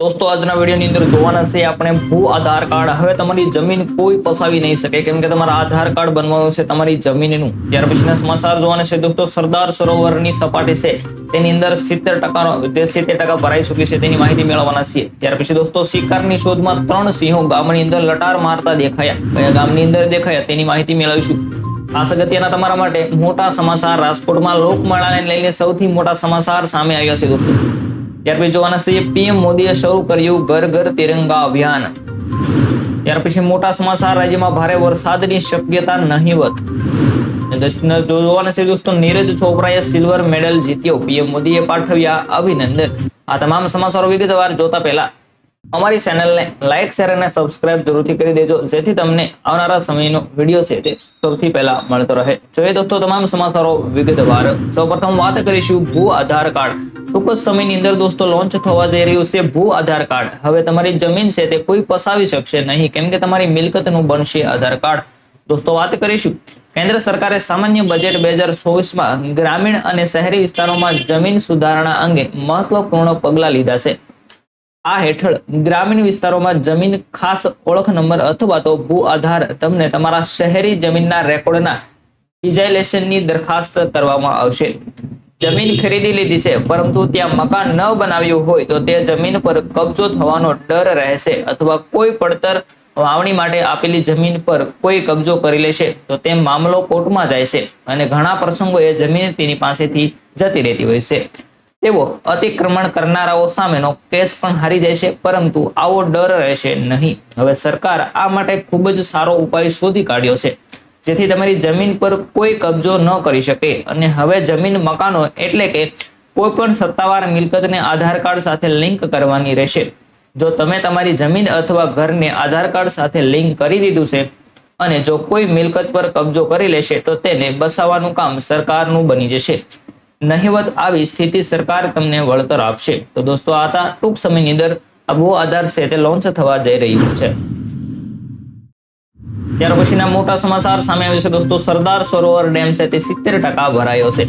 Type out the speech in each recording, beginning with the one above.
દોસ્તો, આજના વિડીયોની અંદર જોવાના છે આપણે ભૂ આધાર કાર્ડ. હવે તમારી જમીન કોઈ પસાવી નહીં શકે. કેમ કે તમારા આધાર કાર્ડ બનવાનું છે તમારી જમીનનું. ત્યાર પછીના સમાચાર જોવાના છે દોસ્તો, સરદાર સરોવરની સપાટી છે. તેની અંદર સિત્તેર ટકા સિત્તેર ટકા ભરાઈ ચૂકી છે. તેની માહિતી મેળવવાના છીએ. ત્યાર પછી દોસ્તો, શિકારની શોધમાં ત્રણ સિંહો ગામની અંદર લટાર મારતા દેખાયા. કયા ગામની અંદર દેખાયા? તેની માહિતી મેળવીશું. ખાસ અગત્યના તમારા માટે મોટા સમાચાર. રાજકોટમાં લોકમેળાને લઈને સૌથી મોટા સમાચાર સામે આવ્યા છે દોસ્તો. ત્યાર પછી જોવાના છે, પીએમ મોદીએ શરૂ કર્યું ઘર ઘર તિરંગા અભિયાન. ત્યાર પછી મોટા સમાચાર, રાજ્યમાં ભારે વરસાદની શક્યતા નહીવત જોવાના છે દોસ્તો, નીરજ ચોપરાએ સિલ્વર મેડલ જીત્યો. પીએમ મોદીએ પાઠવ્યા અભિનંદન. આ તમામ સમાચારો વિગતવાર જોતા પહેલા અમારી ચેનલને લાઇક શેર અને સબસ્ક્રાઇબ જરૂરથી કરી દેજો. જેથી તમને આવનારા સમયનો વીડિયો છે તે સૌથી પહેલા મળતો રહે. જોઈએ દોસ્તો, તમામ સમાચારો વિગતવાર. સૌપ્રથમ વાત કરીશું ભૂ આધાર કાર્ડ. ટૂંક જ સમયની અંદર દોસ્તો લોન્ચ થવા જઈ રહ્યું છે ભૂ આધાર કાર્ડ. હવે તમારી જમીન છે તે કોઈ પસાવી શકશે નહીં. કેમ કે તમારી મિલકતનું બનશે આધાર કાર્ડ. દોસ્તો વાત કરીશું. કેન્દ્ર સરકારે સામાન્ય બજેટ બે હજાર ચોવીસમાં ગ્રામીણ અને શહેરી વિસ્તારોમાં જમીન સુધારણા અંગે મહત્વપૂર્ણ પગલાં લીધા છે. આ હેઠળ ગ્રામીણ વિસ્તારોમાં જમીન ખાસ ઓળખ નંબર અથવા તો ભૂ આધાર તમને તમારા શહેરી જમીનના રેકોર્ડના ઇજાઇલેશનની દરખાસ્ત કરવામાં આવશે. જમીન ખરીદી લીધી છે, પરંતુ ત્યાં મકાન ન બનાવ્યું હોય તો તે જમીન પર કબજો થવાનો ડર રહેશે અથવા કોઈ પડતર વાવણી માટે આપેલી જમીન પર કોઈ કબજો કરી લેશે તો તે મામલો કોર્ટમાં જાય છે અને ઘણા પ્રસંગોએ જમીન તેની પાસેથી જતી રહેતી હોય છે. તેઓ અતિક્રમણ કરનારાઓ સામેનો કેસ પણ હારી જાય છે, પરંતુ આવો ડર રહેશે નહીં. હવે સરકાર આ માટે ખૂબ જ સારો ઉપાય શોધી કાઢ્યો છે. જેથી તમારી જમીન પર કોઈ કબજો ન કરી શકે. અને હવે જમીન મકાનો એટલે કે કોઈ પણ સત્તાવાર મિલકતને આધાર કાર્ડ સાથે લિંક કરવાની રહેશે. જો તમે તમારી જમીન અથવા ઘરને આધાર કાર્ડ સાથે લિંક કરી દીધું છે અને જો કોઈ મિલકત પર કબજો કરી લેશે, તો તેને બસાવવાનું કામ સરકારનું બની જશે. નહિવત આવી સ્થિતિ સરકાર તમને વળતર આપશે. તો દોસ્તો આતા ટૂંક સમયની અંદર આ ભૂ આધાર છે તે લોન્ચ થવા જઈ રહ્યું છે. ત્યાર પછીના મોટા સમાચાર સામે આવે છે દોસ્તો, સરદાર સરોવર ડેમ છે તે સિત્તેર ટકા ભરાયો છે.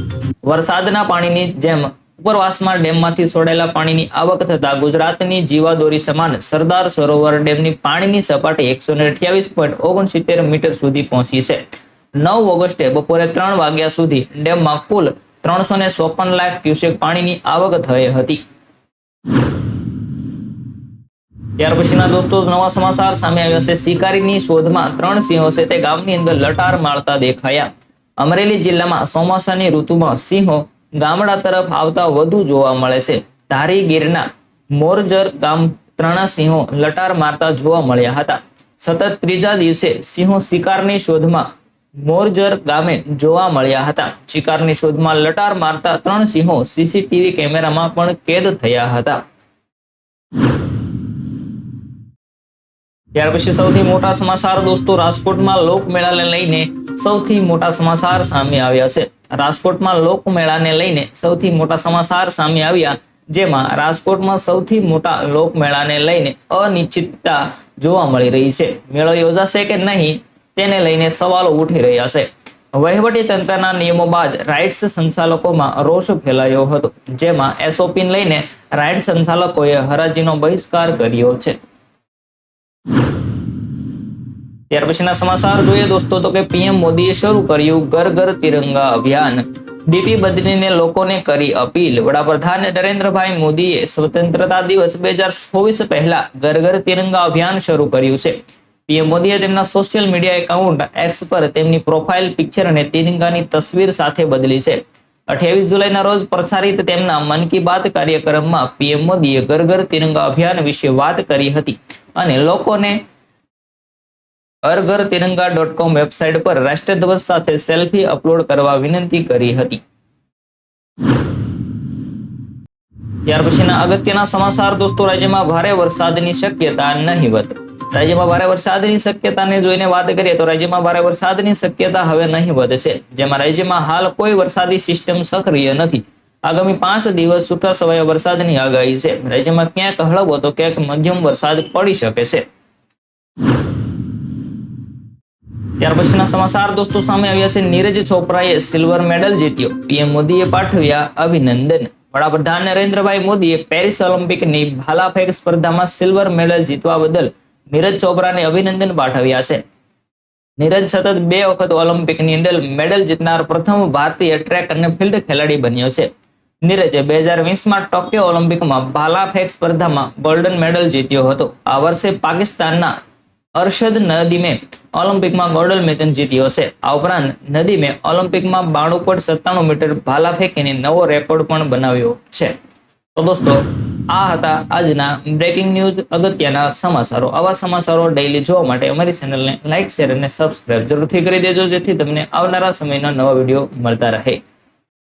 વરસાદના પાણીની જેમ ઉપરવાસમાં ડેમમાંથી છોડાયેલા પાણીની આવક થતા ગુજરાતની જીવાદોરી સમાન સરદાર સરોવર ડેમની પાણીની સપાટી એકસો ને અઠ્યાવીસ પોઈન્ટ ઓગણસિત્તેર મીટર સુધી પહોંચી છે. નવ ઓગસ્ટે બપોરે ત્રણ વાગ્યા સુધી ડેમમાં કુલ ત્રણસો ને ચોપન લાખ ક્યુસેક પાણીની આવક થઈ હતી. ત્યાર પછીના દોસ્તો, નવા સમાચાર સામે આવ્યા છે. શિકારીની શોધમાં ત્રણ સિંહો છે, તે ગામની અંદર લટાર મારતા દેખાયા. અમરેલી જિલ્લામાં ચોમાસાની ઋતુમાં સિંહો ગામડા તરફ આવતા વધુ જોવા મળે છે. ધારી ગીરના મોરજર ગામ ત્રણ સિંહો લટાર મારતા જોવા મળ્યા હતા. સતત ત્રીજા દિવસે સિંહો શિકારની શોધમાં મોરજર ગામે જોવા મળ્યા હતા. શિકારની શોધમાં લટાર મારતા ત્રણ સિંહો સીસીટીવી કેમેરામાં પણ કેદ થયા હતા. ત્યાર પછી સૌથી મોટા સમાચાર દોસ્તો, રાજકોટમાં લોકમેળાને લઈને સૌથી મોટા સમાચાર સામે આવ્યા છે. રાજકોટમાં લોકમેળાને લઈને સૌથી મોટા સમાચાર સામે આવ્યા, જેમાં રાજકોટમાં સૌથી મોટા લોકમેળાને લઈને અનિશ્ચિતતા જોવા મળી રહી છે. મેળો યોજાશે કે નહીં, તેને લઈને સવાલો ઉઠી રહ્યા છે. વહીવટી તંત્રના નિયમો બાદ રાઇટ્સ સંચાલકોમાં રોષ ફેલાયો હતો, જેમાં એસઓપી લઈને રાઇટ્સ સંચાલકોએ હરાજીનો બહિષ્કાર કર્યો છે. ત્યાર પછીના સમાચાર જોઈએ દોસ્તો, તો કે પીએમ મોદીએ શરૂ કર્યું ઘર ઘર તિરંગા અભિયાન. દીપી બદલીને લોકોને કરી અપીલ. વડાપ્રધાન નરેન્દ્રભાઈ મોદીએ સ્વતંત્રતા દિવસ બે હજાર ચોવીસ પહેલા ઘર ઘર તિરંગા અભિયાન શરૂ કર્યું છે. પીએમ મોદીએ તેમના સોશિયલ મીડિયા એકાઉન્ટ એક્સ પર તેમની પ્રોફાઇલ, પિક્ચર અને તિરંગાની તસવીર સાથે બદલી છે. અઠ્યાવીસ જુલાઈના રોજ પ્રસારિત તેમના મન કી બાત કાર્યક્રમમાં પીએમ મોદીએ ઘર ઘર તિરંગા અભિયાન વિશે વાત કરી હતી. અને લોકોને અરઘર તિરંગા ડોટ કોમ વેબસાઇટ પર રાષ્ટ્રધ્વજ સાથે સેલ્ફી અપલોડ કરવા વિનંતી કરી હતી. ત્યાર પછીના અગત્યના સમાચાર, દોસ્તો, રાજ્યમાં ભારે વરસાદની શક્યતા નહીવત રાજ્યમાં ભારે વરસાદની શક્યતાને જોઈને વાત કરીએ તો રાજ્યમાં ભારે વરસાદની શક્યતા હવે નહીં વધશે જેમાં રાજ્યમાં હાલ કોઈ વરસાદી સિસ્ટમ સક્રિય નથી. આગામી પાંચ દિવસ છૂટા છવાયા વરસાદની આગાહી છે. રાજ્યમાં ક્યાંક હળવો તો ક્યાંક મધ્યમ વરસાદ પડી શકે છે. ત્યાર પછીના સમાચાર દોસ્તો સામે આવ્યા છે. નીરજ ચોપરાએ સિલ્વર મેડલ જીત્યો. પીએમ મોદીએ પાઠવ્યા અભિનંદન. વડાપ્રધાન નરેન્દ્રભાઈ મોદીએ પેરિસ ઓલિમ્પિકની ભાલા ફેંક સ્પર્ધામાં સિલ્વર મેડલ જીતવા બદલ નીરજ ચોપરાને અભિનંદન પાઠવ્યા છે. નીરજ સતત બે વખત ઓલિમ્પિકની મેડલ જીતનાર પ્રથમ ભારતીય ટ્રેક અને ફિલ્ડ ખેલાડી બન્યો છે. નીરજે બે હજાર વીસમાં ટોક્યો ઓલિમ્પિકમાં ભાલા ફેંક સ્પર્ધામાં ગોલ્ડન મેડલ જીત્યો હતો. આ વર્ષે પાકિસ્તાનના અરશદ નદીમે ઓલિમ્પિકમાં ગોલ્ડન મેડલ જીત્યો છે. આ ઉપરાંત નદીમે ઓલિમ્પિકમાં બાણું પોઈન્ટ સત્તાણું મીટર ભાલા ફેંકીને નવો રેકોર્ડ પણ બનાવ્યો છે. તો દોસ્તો, આ હતા આજના બ્રેકિંગ ન્યૂઝ અગત્યના સમાચારો. આવા સમાચારો ડેઈલી જોવા માટે અમારી ચેનલને લાઇક શેર અને સબસ્ક્રાઇબ જરૂરથી કરી દેજો, જેથી તમને આવનારા સમયના નવા વીડિયો મળતા રહે.